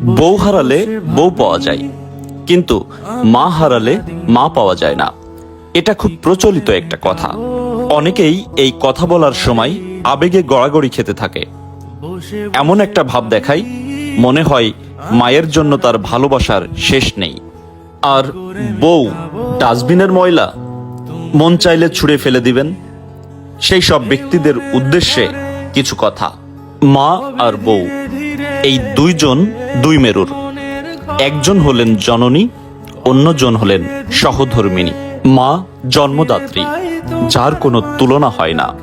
বউ হারালে বউ পাওয়া যায়, কিন্তু মা হারালে মা পাওয়া যায় না। এটা খুব প্রচলিত একটা কথা। অনেকেই এই কথা বলার সময় আবেগে গড়াগড়ি খেতে থাকে। এমন একটা ভাব দেখায়, মনে হয় মায়ের জন্য তার ভালোবাসার শেষ নেই। আর বউ ডাস্টবিনের ময়লা, মন চাইলে ছুঁড়ে ফেলে দিবেন, সেই সব ব্যক্তিদের উদ্দেশ্যে কিছু কথা। মা আর বউ এই দুইজন দুই মেরুর। একজন হলেন জননী, অন্যজন হলেন সহধর্মিনী। মা জন্মদাত্রী, যার কোনো তুলনা হয় না।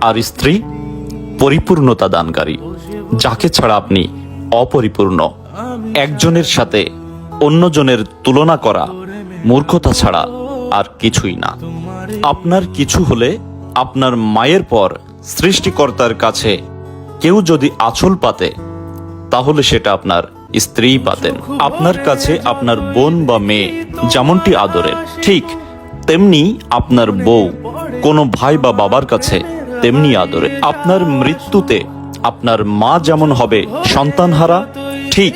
আর স্ত্রী পরিপূর্ণতা দানকারী, যাকে ছাড়া আপনি অপরিপূর্ণ। একজনের সাথে অন্যজনের তুলনা করা, মূর্খতা ছাড়া আর কিছুই না। আপনার কিছু হলে আপনার মায়ের পর সৃষ্টিকর্তার কাছে কেউ যদি আঁচল পাতে তাহলে সেটা আপনার স্ত্রী পাতেন। আপনার কাছে আপনার বোন বা মেয়ে, যেমনটি আদরের, ঠিক তেমনি আপনার বউ, কোনো ভাই বা বাবার কাছে তেমনি আদরে আপনার মৃত্যুতে আপনার মা যেমন হবে সন্তানহারা, ঠিক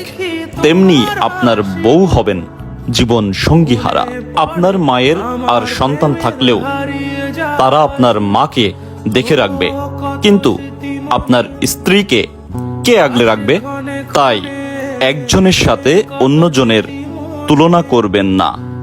তেমনি আপনার বউ হবেন জীবন সঙ্গী হারা আপনার মায়ের আর সন্তান থাকলেও তারা আপনার মাকে দেখে রাখবে, কিন্তু আপনার স্ত্রীকে কে আগলে রাখবে? তাই একজনের সাথে অন্যজনের তুলনা করবেন না।